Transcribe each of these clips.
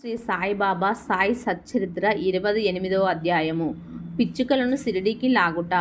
శ్రీ సాయిబాబా సాయి సచ్చరిత్ర ఇరవై ఎనిమిదవ అధ్యాయము. పిచ్చుకలను సిరిడికి లాగుట.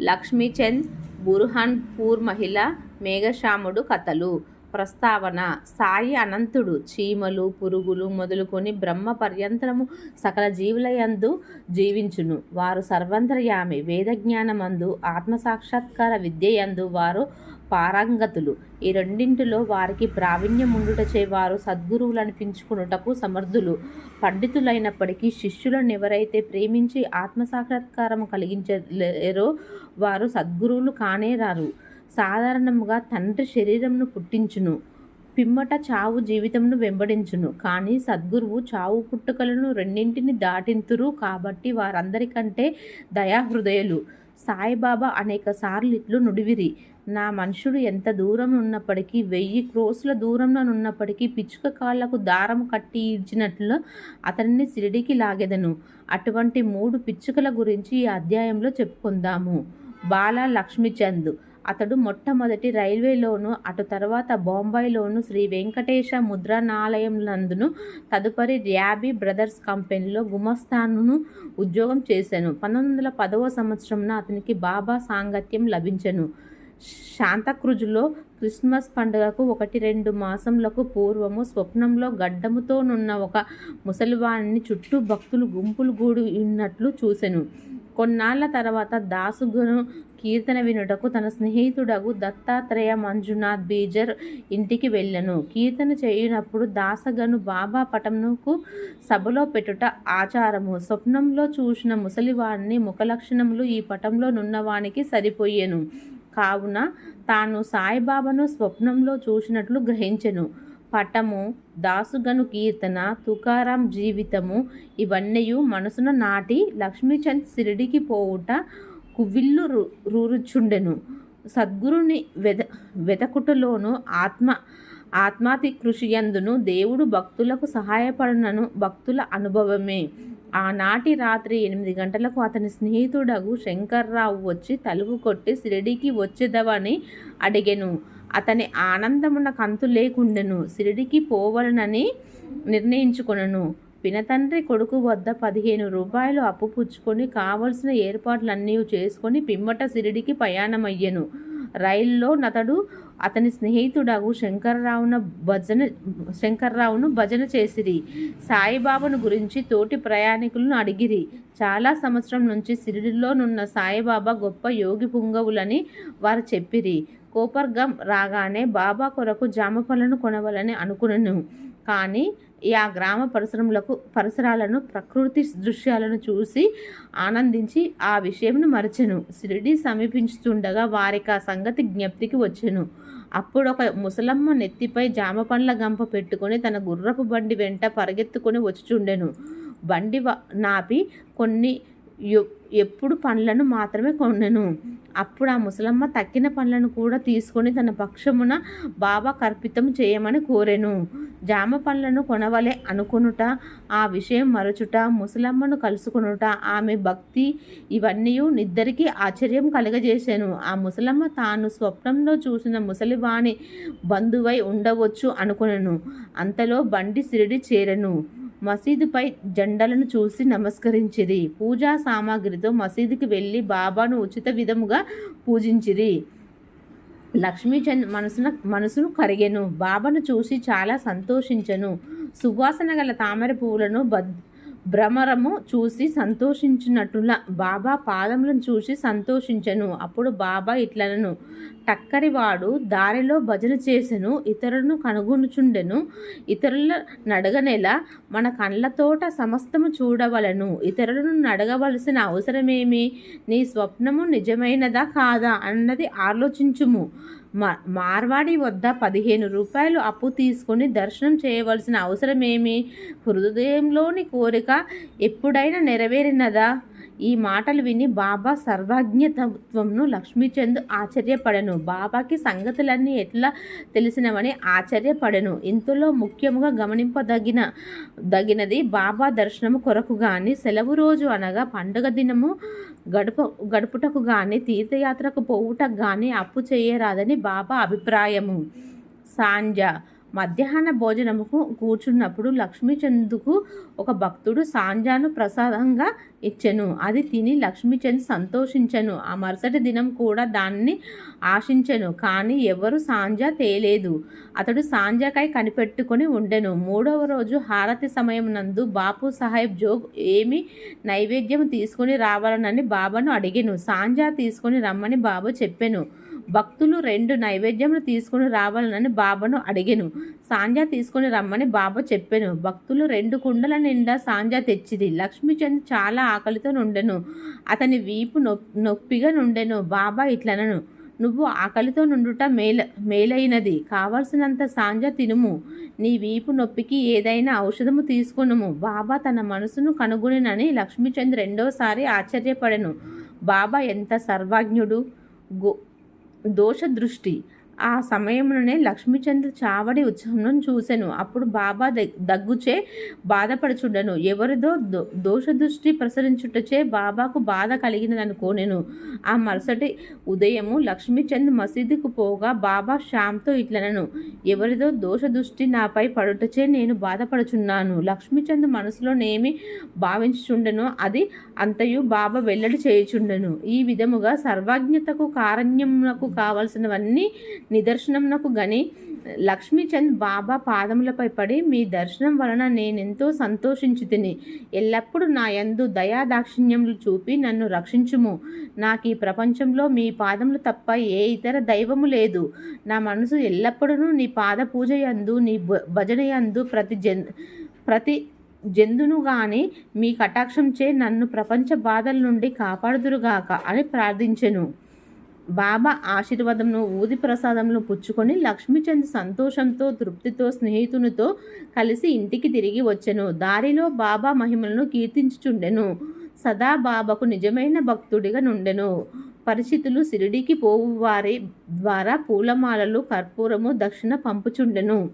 లక్ష్మీచంద్ బుర్హాన్పూర్ మహిళ మేఘశ్యాముడు కథలు. ప్రస్తావన సాయి అనంతుడు చీమలు పురుగులు మొదలుకొని బ్రహ్మ పర్యంతరము సకల జీవులయందు జీవించును. వారు సర్వంతర్యామి వేదజ్ఞానమందు ఆత్మసాక్షాత్కార విద్యయందు వారు పారంగతులు. ఈ రెండింటిలో వారికి ప్రావీణ్యం ఉండుటచే వారు సద్గురువులు అనిపించుకున్నటకు సమర్థులు. పండితులైనప్పటికీ శిష్యులను ఎవరైతే ప్రేమించి ఆత్మసాక్షాత్కారం కలిగించలేరో వారు సద్గురువులు కానేరారు. సాధారణముగా తండ్రి శరీరంను పుట్టించును పిమ్మట చావు జీవితంను వెంబడించును. కానీ సద్గురువు చావు పుట్టుకలను రెండింటిని దాటింతురు కాబట్టి వారందరికంటే దయాహృదయులు. సాయిబాబా అనేక సార్లు ఇట్లు నుడివిరి. నా మనుషుడు ఎంత దూరం ఉన్నప్పటికీ వెయ్యి క్రోసుల దూరంలో ఉన్నప్పటికీ పిచ్చుక కాళ్ళకు దారం కట్టి ఈడ్చినట్లు అతన్ని సిరిడికి లాగెదను. అటువంటి మూడు పిచ్చుకల గురించి ఈ అధ్యాయంలో చెప్పుకుందాము. బాల లక్ష్మీచంద్. అతడు మొట్టమొదటి రైల్వేలోను అటు తర్వాత బొంబాయిలోను శ్రీ వెంకటేశ ముద్రణాలయంలందును తదుపరి ర్యాబీ బ్రదర్స్ కంపెనీలో గుమస్థాను ఉద్యోగం చేశాను. పంతొమ్మిది వందల పదవ సంవత్సరంలో అతనికి బాబా సాంగత్యం లభించెను. శాంతక్రుజులో క్రిస్మస్ పండుగకు ఒకటి రెండు మాసములకు పూర్వము స్వప్నంలో గడ్డముతోనున్న ఒక ముసలివాణ్ణి చుట్టూ భక్తులు గుంపులు గూడి ఉన్నట్లు చూసెను. కొన్నాళ్ళ తర్వాత దాసుగును కీర్తన వినుటకు తన స్నేహితుడగు దత్తాత్రేయ మంజునాథ్ బీజర్ ఇంటికి వెళ్ళను. కీర్తన చేయునప్పుడు దాసగను బాబా పటంకు సభలో పెట్టుట ఆచారము. స్వప్నంలో చూసిన ముసలివాడిని ముఖలక్షణములు ఈ పటంలో నున్నవానికి సరిపోయెను. కావున తాను సాయిబాబాను స్వప్నంలో చూసినట్లు గ్రహించెను. పటము దాసుగను కీర్తన తుకారాం జీవితము ఇవన్నీ మనసున నాటి లక్ష్మీచంద్ సిరిడికి పోవుట కువిల్లు రూరుచుండెను. సద్గురుని వెద వెతకుటలోను ఆత్మ ఆత్మాతి కృషియందును దేవుడు భక్తులకు సహాయపడనను భక్తుల అనుభవమే. ఆనాటి రాత్రి ఎనిమిది గంటలకు అతని స్నేహితుడగు శంకర్రావు వచ్చి తలుపు కొట్టి షిరిడికి వచ్చేదవని అడిగెను. అతని ఆనందమున కంతు లేకుండెను. షిరిడికి పోవలనని నిర్ణయించుకొనను. పినతండ్రి కొడుకు వద్ద పదిహేను రూపాయలు అప్పు పుచ్చుకొని కావలసిన ఏర్పాట్లన్నీ చేసుకొని పిమ్మట సిరిడికి ప్రయాణమయ్యెను. రైల్లో నతడు అతని స్నేహితుడగు శంకర్రావును భజన శంకర్రావును భజన చేసిరి. సాయిబాబాను గురించి తోటి ప్రయాణికులను అడిగిరి. చాలా సంవత్సరం నుంచి సిరిడిలోనున్న సాయిబాబా గొప్ప యోగి పుంగవులని వారు చెప్పిరి. కోపర్గం రాగానే బాబా కొరకు జామపలను కొనవలని అనుకునను. కానీ ఆ గ్రామ పరిసరములకు పరిసరాలను ప్రకృతి దృశ్యాలను చూసి ఆనందించి ఆ విషయంను మరచెను. షిరిడి సమీపించుతుండగా వారికి ఆ సంగతి జ్ఞప్తికి వచ్చెను. అప్పుడు ఒక ముసలమ్మ నెత్తిపై జామ పండ్ల గంప పెట్టుకొని తన గుర్రపు బండి వెంట పరిగెత్తుకొని వచ్చుచుండెను. బండి నాపి కొన్ని ఎప్పుడు పండ్లను మాత్రమే కొనెను. అప్పుడు ఆ ముసలమ్మ తక్కిన పండ్లను కూడా తీసుకొని తన పక్షమున బాబా కర్పితం చేయమని కోరెను. జామ పండ్లను కొనవలే అనుకునుట ఆ విషయం మరచుట ముసలమ్మను కలుసుకునుట ఆమె భక్తి ఇవన్నీ నిద్దరికి ఆశ్చర్యం కలగజేశాను ఆ ముసలమ్మ తాను స్వప్నంలో చూసిన ముసలివాణి బంధువై ఉండవచ్చు అనుకునను. అంతలో బండి సిరిడి చేరను. మసీదుపై జెండలను చూసి నమస్కరించిరి. పూజా సామాగ్రితో మసీదుకి వెళ్ళి బాబాను ఉచిత విధముగా పూజించిరి. లక్ష్మీచంద్ మనసున మనసును కరిగెను. బాబాను చూసి చాలా సంతోషించను. సువాసన గల తామర పువ్వులను బద్ భ్రమరము చూసి సంతోషించినట్టులా బాబా పాదములను చూసి సంతోషించను. అప్పుడు బాబా ఇట్లనను. టక్కరివాడు దారిలో భజన చేసెను ఇతరులను కనుగొనుచుండెను. ఇతరుల నడగనేలా మన కళ్ళతోట సమస్తము చూడవలను. ఇతరులను నడగవలసిన అవసరమేమి? నీ స్వప్నము నిజమైనదా కాదా? అన్నది ఆలోచించుము. మార్వాడి వద్ద పదిహేను రూపాయలు అప్పు తీసుకొని దర్శనం చేయవలసిన అవసరమేమి? హృదయంలోని కోరిక ఎప్పుడైనా నెరవేరినదా? ఈ మాటలు విని బాబా సర్వజ్ఞతత్వంను లక్ష్మీచంద్ ఆశ్చర్యపడను. బాబాకి సంగతులన్నీ ఎట్లా తెలిసినవని ఆశ్చర్యపడను. ఇంతలో ముఖ్యముగా గమనింపదగిన దగినది బాబా దర్శనము కొరకు కానీ సెలవు రోజు అనగా పండుగ దినము గడుపు గడుపుటకు కానీ తీర్థయాత్రకు పోవుటకు కానీ అప్పు చేయరాదని బాబా అభిప్రాయము. సాంజ మధ్యాహ్న భోజనముకు కూర్చున్నప్పుడు లక్ష్మీచంద్కు ఒక భక్తుడు సాంజాను ప్రసాదంగా ఇచ్చెను. అది తిని లక్ష్మీచంద్ సంతోషించెను. ఆ మరుసటి దినం కూడా దాన్ని ఆశించెను. కానీ ఎవరు సాంజా తేలేదు. అతడు సాంజాకై కనిపెట్టుకొని ఉండెను. మూడవ రోజు హారతి సమయం నందు బాపు సాహెబ్ జోగ్ ఏమి నైవేద్యం తీసుకుని రావాలనని బాబాను అడిగెను. సాంజా తీసుకొని రమ్మని బాబు చెప్పెను. భక్తులు రెండు నైవేద్యములు తీసుకుని రావాలనని బాబాను అడిగాను. సాంజా తీసుకుని రమ్మని బాబా చెప్పాను. భక్తులు రెండు కుండల నిండా సాంజా తెచ్చిది లక్ష్మీచంద్ చాలా ఆకలితో నుండెను. అతని వీపు నొప్పిగా నుండెను. బాబా ఇట్లనను. నువ్వు ఆకలితో నుండుట మేల మేలైనది. కావలసినంత సాంజ తినుము. నీ వీపు నొప్పికి ఏదైనా ఔషధము తీసుకునుము. బాబా తన మనసును కనుగొనినని లక్ష్మీచంద్ రెండోసారి ఆశ్చర్యపడెను. బాబా ఎంత సర్వజ్ఞుడు? గో దోషదృష్టి ఆ సమయంలోనే లక్ష్మీచంద్ర చావడి ఉత్సవంలో చూశాను. అప్పుడు బాబా దగ్గుచే బాధపడుచుండను. ఎవరిదో దో దోషదృష్టి ప్రసరించుటచే బాబాకు బాధ కలిగినదనుకో నేను. ఆ మరుసటి ఉదయము లక్ష్మీచంద్ మసీదుకు పోగా బాబా శ్యామ్తో ఇట్లనను. ఎవరిదో దోషదృష్టి నాపై పడుటచే నేను బాధపడుచున్నాను. లక్ష్మీచంద్ మనసులోనేమి భావించుచుండను అది అంతయు బాబా వెల్లడి చేయుచుండెను. ఈ విధముగా సర్వజ్ఞతకు కారణ్యమునకు కావలసినవన్నీ నిదర్శనంనకు గని లక్ష్మీచంద్ బాబా పాదములపై పడి మీ దర్శనం వలన నేనెంతో సంతోషించి తిని ఎల్లప్పుడూ నా యందు దయాదాక్షిణ్యములు చూపి నన్ను రక్షించుము. నాకు ఈ ప్రపంచంలో మీ పాదములు తప్ప ఏ ఇతర దైవము లేదు. నా మనసు ఎల్లప్పుడూ నీ పాద పూజ యందు నీ భజన యందు ప్రతి జన్ ప్రతి జందును గాని మీ కటాక్షంచే నన్ను ప్రపంచ బాధల నుండి కాపాడుదురుగాక అని ప్రార్థించెను. బాబా ఆశీర్వాదంను ఊది ప్రసాదంలో పుచ్చుకొని లక్ష్మీచంద్ సంతోషంతో తృప్తితో స్నేహితునితో కలిసి ఇంటికి తిరిగి వచ్చెను. దారిలో బాబా మహిమలను కీర్తించుచుండెను. సదా బాబాకు నిజమైన భక్తుడిగా నుండెను. పరిస్థితులు సిరిడికి పోవు వారి ద్వారా పూలమాలలు కర్పూరము దక్షిణ పంపుచుండెను.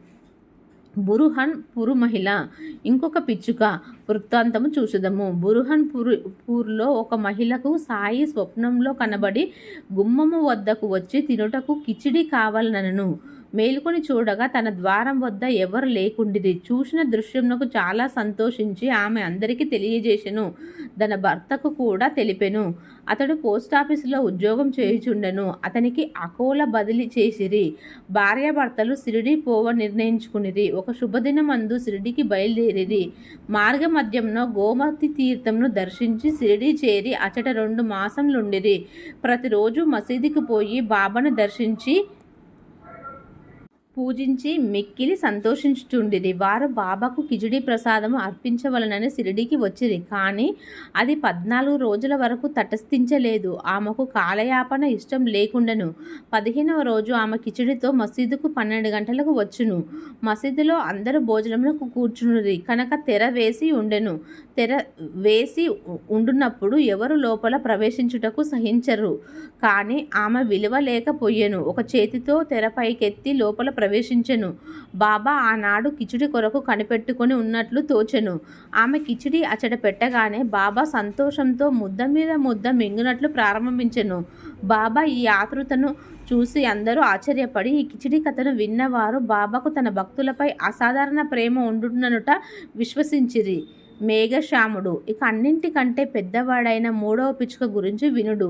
బురుహన్ పురు మహిళ ఇంకొక పిచ్చుక వృత్తాంతము చూసుదము. బురుహన్ పురు పూర్లో ఒక మహిళకు సాయి స్వప్నంలో కనబడి గుమ్మము వద్దకు వచ్చి తినుటకు కిచిడి కావాలనను. మేలుకొని చూడగా తన ద్వారం వద్ద ఎవరు లేకుండిది. చూసిన దృశ్యంకు చాలా సంతోషించి ఆమె అందరికీ తెలియజేసెను. తన భర్తకు కూడా తెలిపెను. అతడు పోస్టాఫీసులో ఉద్యోగం చేయుచుండెను. అతనికి అకోల బదిలీ చేసిరి. భార్యాభర్తలు సిరిడి పోవ నిర్ణయించుకునిరి. ఒక శుభదినం అందు సిరిడికి బయలుదేరిది మార్గ మధ్యంలో గోమతి తీర్థంను దర్శించి సిరిడి చేరి అచట రెండు మాసంలుండిరి. ప్రతిరోజు మసీదుకి పోయి బాబాను దర్శించి పూజించి మిక్కిలి సంతోషించుచుండిరి. వారు బాబాకు కిచిడి ప్రసాదము అర్పించవలనని సిరిడికి వచ్చిరి. కానీ అది పద్నాలుగు రోజుల వరకు తటస్థించలేదు. ఆమెకు కాలయాపన ఇష్టం లేకుండను. పదిహేనవ రోజు ఆమె కిచిడితో మసీదుకు పన్నెండు గంటలకు వచ్చును. మసీదులో అందరూ భోజనములకు కూర్చునురి. కనుక తెర వేసి ఉండెను. తెర వేసి ఉండున్నప్పుడు ఎవరు లోపల ప్రవేశించుటకు సహించరు. కానీ ఆమె విలువ లేకపోయెను. ఒక చేతితో తెరపైకెత్తి లోపల ప్రవేశించెను. బాబా ఆనాడు కిచిడి కొరకు కనిపెట్టుకొని ఉన్నట్లు తోచెను. ఆమె కిచిడి అచట పెట్టగానే బాబా సంతోషంతో ముద్ద మీద ముద్ద మింగినట్లు ప్రారంభించెను. బాబా ఈ ఆతృతను చూసి అందరూ ఆశ్చర్యపడి ఈ కిచిడి కథను విన్నవారు బాబాకు తన భక్తులపై అసాధారణ ప్రేమ ఉండుననుట విశ్వసించిరి. మేఘశ్యాముడు ఇక అన్నింటికంటే పెద్దవాడైన మూడవ పిచ్చుక గురించి వినుడు.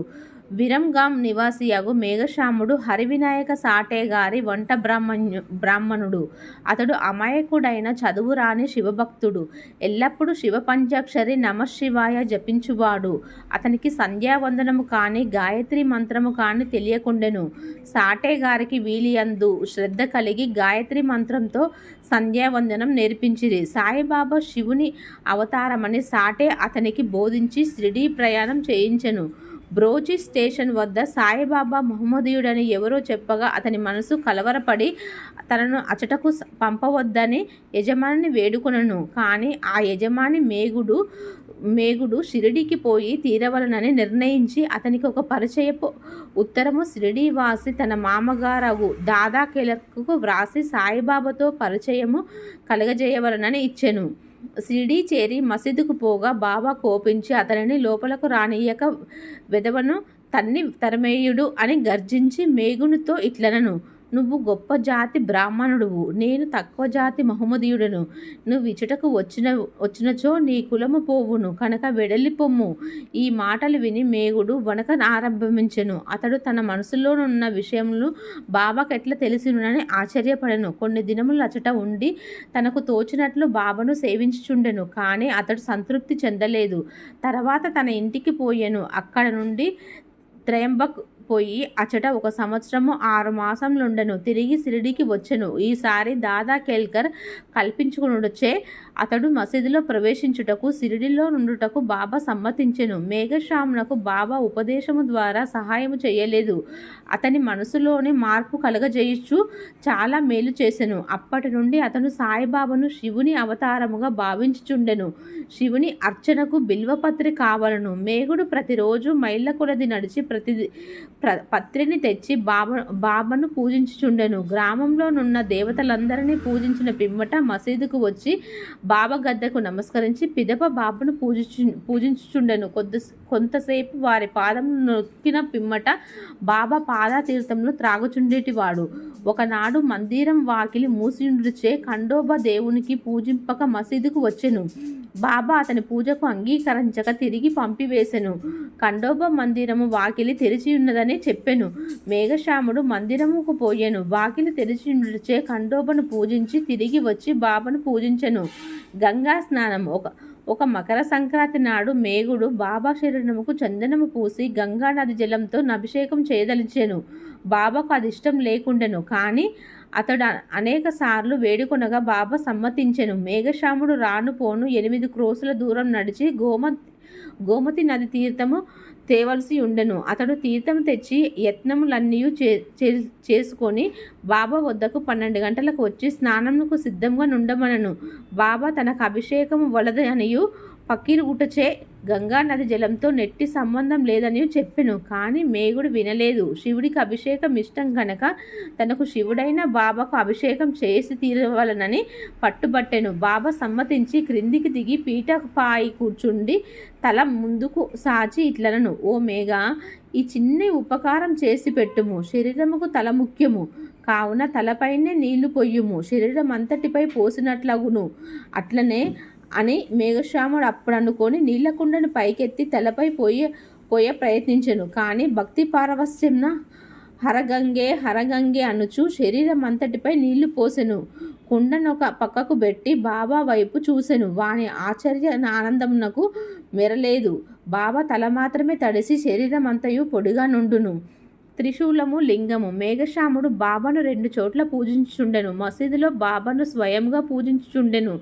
విరంగాం నివాసియగు మేఘశ్యాముడు హరివినాయక సాటే గారి వంట బ్రాహ్మణ్యు బ్రాహ్మణుడు. అతడు అమాయకుడైన చదువురాని శివభక్తుడు. ఎల్లప్పుడూ శివ పంచాక్షరి నమశివాయ జపించువాడు. అతనికి సంధ్యావందనము కానీ గాయత్రి మంత్రము కానీ తెలియకుండెను. సాటే గారికి వీలియందు శ్రద్ధ కలిగి గాయత్రి మంత్రంతో సంధ్యావందనం నేర్పించిరి. సాయిబాబా శివుని అవతారమని సాటే అతనికి బోధించి షిరిడీ ప్రయాణం చేయించెను. బ్రోచి స్టేషన్ వద్ద సాయిబాబా మహమ్మదీయుడని ఎవరో చెప్పగా అతని మనసు కలవరపడి తనను అచటకు పంపవద్దని యజమానిని వేడుకొనను. కానీ ఆ యజమాని మేగుడు మేగుడు షిరిడికి పోయి తీరవలనని నిర్ణయించి అతనికి ఒక పరిచయపు ఉత్తరము షిరిడి వాసి తన మామగారవు దాదా కెలకు వ్రాసి సాయిబాబాతో పరిచయము కలగజేయవలనని ఇచ్చెను. సిడి చేరి మసీదుకు పోగా బాబా కోపించి అతనిని లోపలకు రానియక వెదవను తన్ని తరమేయుడు అని గర్జించి మేగునితో ఇట్లనను. నువ్వు గొప్ప జాతి బ్రాహ్మణుడువు. నేను తక్కువ జాతి మహమ్మదీయుడను. నువ్వు ఇచ్చటకు వచ్చిన వచ్చినచో నీ కులము పోవును. కనుక వెడలిపొమ్ము ఈ మాటలు విని మేగుడు వనక ఆరంభించెను. అతడు తన మనసులోనున్న విషయములు బాబాకు ఎట్లా తెలిసినని ఆశ్చర్యపడెను. కొన్ని దినములు అచట ఉండి తనకు తోచినట్లు బాబాను సేవించుచుండెను. కానీ అతడు సంతృప్తి చెందలేదు. తర్వాత తన ఇంటికి పోయెను. అక్కడ నుండి త్రయంబక్ పోయి అచట ఒక సంవత్సరము ఆరు మాసములుండెను తిరిగి సిరిడికి వచ్చెను. ఈసారి దాదా కేల్కర్ కల్పించుకునుడొచ్చే అతడు మసీదులో ప్రవేశించుటకు సిరిడిలో నుండుటకు బాబా సమ్మతించెను. మేఘశ్యామునకు బాబా ఉపదేశము ద్వారా సహాయము చేయలేదు. అతని మనసులోని మార్పు కలగజేయచ్చు చాలా మేలు చేసెను. అప్పటి నుండి అతను సాయిబాబాను శివుని అవతారముగా భావించుచుండెను. శివుని అర్చనకు బిల్వపత్రి కావలను. మేఘుడు ప్రతిరోజు మైళ్ళ కొలది నడిచి ప్రతి ప్ర పత్రిని తెచ్చి బాబా బాబాను పూజించుచుండెను. గ్రామంలోనున్న దేవతలందరినీ పూజించిన పిమ్మట మసీదుకు వచ్చి బాబా గద్దకు నమస్కరించి పిదప బాబును పూజించు పూజించుచుండెను. కొద్ది కొంతసేపు వారి పాదం నొక్కిన పిమ్మట బాబా పాదాతీర్థంలో త్రాగుచుండేటివాడు. ఒకనాడు మందిరం వాకిలి మూసిండుచే ఖండోబా దేవునికి పూజింపక మసీదుకు వచ్చెను. బాబా అతని పూజకు అంగీకరించక తిరిగి పంపివేశెను ఖండోబా మందిరము వాకిలి తెరిచి ఉన్నదని చెప్పెను. మేఘశ్యాముడు మందిరముకు పోయెను. వాకిలి తెరిచి ఉండిచే ఖండోబను పూజించి తిరిగి వచ్చి బాబాను పూజించెను. గంగా స్నానం. ఒక ఒక మకర సంక్రాంతి నాడు మేఘుడు బాబా శరీరముకు చందనము పూసి గంగా నది జలంతో అభిషేకం చేయదలిచెను. బాబాకు అది ఇష్టం లేకుండెను. కానీ అతడు అనేక సార్లు వేడుకొనగా బాబా సమ్మతించెను. మేఘశ్యాముడు రాను పోను ఎనిమిది క్రోసుల దూరం నడిచి గోమ గోమతి నది తీర్థము తేవలసి ఉండెను. అతడు తీర్థం తెచ్చి యత్నములన్నీ చే చే- చేసుకొని బాబా వద్దకు పన్నెండు గంటలకు వచ్చి స్నానమునకు సిద్ధంగా నుండమనను. బాబా తనకు అభిషేకము వలదనియు అనియు గంగానది జలంతో నెట్టి సంబంధం లేదని చెప్పెను కానీ మేగుడు వినలేదు. శివుడికి అభిషేకం ఇష్టం గనక తనకు శివుడైన బాబాకు అభిషేకం చేసి తీరవలనని పట్టుబట్టెను. బాబా సమ్మతించి క్రిందికి దిగి పీటపాయి కూర్చుండి తల ముందుకు సాచి ఇట్లనను ఓ మేఘ ఈ చిన్న ఉపకారం చేసి పెట్టుము. శరీరముకు తల ముఖ్యము. కావున తలపైనే నీళ్ళు పొయ్యుము. శరీరం అంతటిపై పోసినట్లగును. అట్లనే అని మేఘశ్యాముడు అప్పుడు అనుకొని నీళ్ళకుండను పైకెత్తి తలపై పోయి పోయే ప్రయత్నించెను. కానీ భక్తి పారవస్యంన హరగంగే హరగంగే అనుచు శరీరం అంతటిపై నీళ్ళు పోసెను. కుండను ఒక పక్కకు పెట్టి బాబా వైపు చూసెను. వాని ఆశ్చర్య ఆనందమునకు మెరలేదు. బాబా తల మాత్రమే తడిసి శరీరం అంతయు పొడిగా నుండును. త్రిశూలము లింగము. మేఘశ్యాముడు బాబాను రెండు చోట్ల పూజించుచుండెను. మసీదులో బాబాను స్వయంగా పూజించుచుండెను.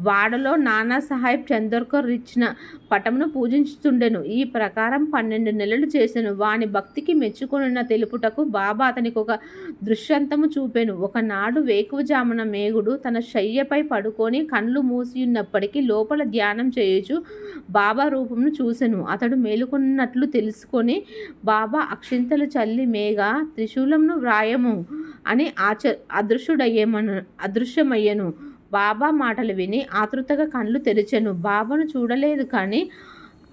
వాడలో నానా సాహెబ్ చందోర్కర్ ఇచ్చిన పటమును పూజించుచుండెను. ఈ ప్రకారం పన్నెండు నెలలు చేసెను. వాని భక్తికి మెచ్చుకొనున్న తెలుపుటకు బాబా అతనికి ఒక దృశ్యంతము చూపెను. ఒకనాడు వేకువజామున మేఘుడు తన శయ్యపై పడుకొని కళ్ళు మూసియున్నప్పటికీ లోపల ధ్యానం చేయుచు బాబా రూపమును చూసెను. అతడు మేలుకున్నట్లు తెలుసుకొని బాబా అక్షింతలు చల్లి మేఘ త్రిశూలంను వ్రాయము అని ఆచ అదృశ్యుడయ్యేమను అదృశ్యమయ్యను. బాబా మాటలు విని ఆతృతగా కళ్ళు తెరిచెను. బాబాను చూడలేదు కానీ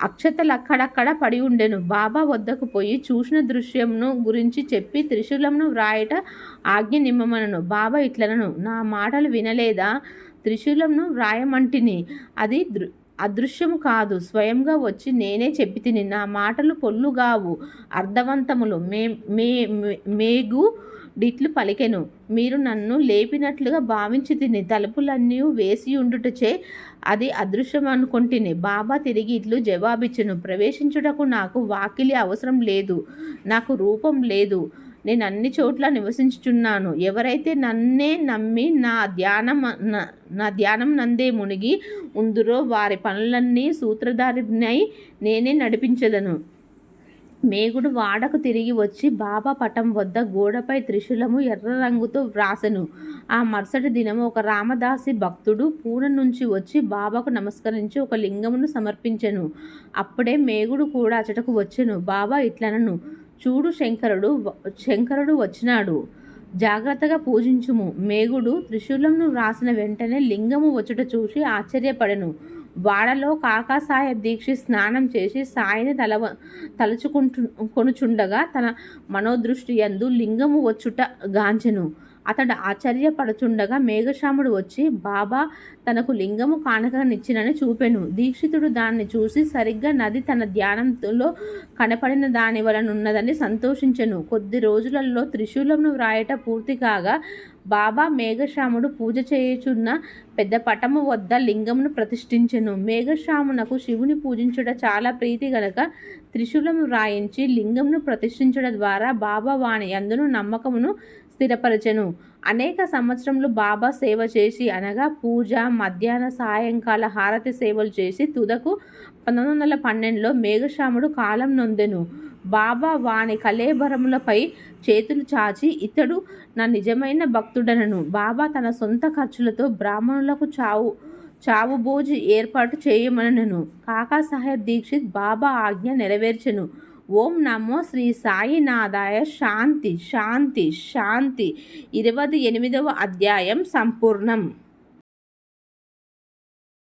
అక్షతలు అక్కడక్కడ పడి ఉండెను. బాబా వద్దకు పోయి చూసిన దృశ్యంను గురించి చెప్పి త్రిశూలంను వ్రాయట ఆజ్ఞ నిమ్మమనను. బాబా ఇట్లనను. నా మాటలు వినలేదా? త్రిశూలంను వ్రాయమంటిని. అది దృ అదృశ్యము కాదు. స్వయంగా వచ్చి నేనే చెప్పి తిని నా మాటలు పొల్లుగావు అర్థవంతములు. మే మే మే- మేగు డిట్లు పలికెను. మీరు నన్ను లేపినట్లుగా భావించి తిని తలుపులన్నీ వేసి ఉండుటచే అది అదృశ్యం అనుకుంటుని బాబా తిరిగి ఇట్లు జవాబిచ్చును. ప్రవేశించుటకు నాకు వాకిలి అవసరం లేదు. నాకు రూపం లేదు. నేను అన్ని చోట్ల నివసించుచున్నాను. ఎవరైతే నన్నే నమ్మి నా ధ్యానం నా- ధ్యానం నందే మునిగి ఉందురో వారి పనులన్నీ సూత్రధారినై నేనే నడిపించదను. మేగుడు వాడకు తిరిగి వచ్చి బాబా పటం వద్ద గోడపై త్రిశూలము ఎర్ర రంగుతో వ్రాసెను. ఆ మరుసటి దినము ఒక రామదాసి భక్తుడు పూన నుంచి వచ్చి బాబాకు నమస్కరించి ఒక లింగమును సమర్పించెను. అప్పుడే మేగుడు కూడా అచటకు వచ్చెను. బాబా ఇట్లనను. చూడు శంకరుడు శంకరుడు వచ్చినాడు. జాగ్రత్తగా పూజించుము. మేగుడు త్రిశూలంను వ్రాసిన వెంటనే లింగము వచ్చుట చూసి ఆశ్చర్యపడెను. వాడలో కాకాసాహెబ్ దీక్షి స్నానం చేసి సాయిని తల తలుచుకుంటు కొనుచుండగా తన మనోదృష్టి యందు లింగము వచ్చుట గాంచెను. అతడు ఆశ్చర్యపడుచుండగా మేఘశ్యాముడు వచ్చి బాబా తనకు లింగము కానుకనిచ్చినని చూపెను. దీక్షితుడు దాన్ని చూసి సరిగ్గా నది తన ధ్యానంలో కనపడిన దాని వలనున్నదని సంతోషించెను. కొద్ది రోజులలో త్రిశూలమును వ్రాయట పూర్తి కాగా బాబా మేఘశ్యాముడు పూజ చేయుచున్న పెద్ద పటము వద్ద లింగమును ప్రతిష్ఠించెను. మేఘశ్యామునకు శివుని పూజించుట చాలా ప్రీతి గనక త్రిశూలము వ్రాయించి లింగమును ప్రతిష్ఠించడం ద్వారా బాబా వాణి అందును నమ్మకమును స్థిరపరచెను. అనేక సంవత్సరములు బాబా సేవ చేసి అనగా పూజ మధ్యాహ్న సాయంకాల హారతి సేవలు చేసి తుదకు పంతొమ్మిది వందల పన్నెండులో మేఘశ్యాముడు కాలం నొందెను. బాబా వాని కలేబరములపై చేతులు చాచి ఇతడు నా నిజమైన భక్తుడనను. బాబా తన సొంత ఖర్చులతో బ్రాహ్మణులకు చావు చావు భోజి ఏర్పాటు చేయమనను. కాకాసాహెబ్ దీక్షిత్ బాబా ఆజ్ఞ నెరవేర్చెను. ఓం నమో శ్రీ సాయినాథాయ శాంతి శాంతి శాంతి. ఇరవై ఎనిమిదవ అధ్యాయం సంపూర్ణం.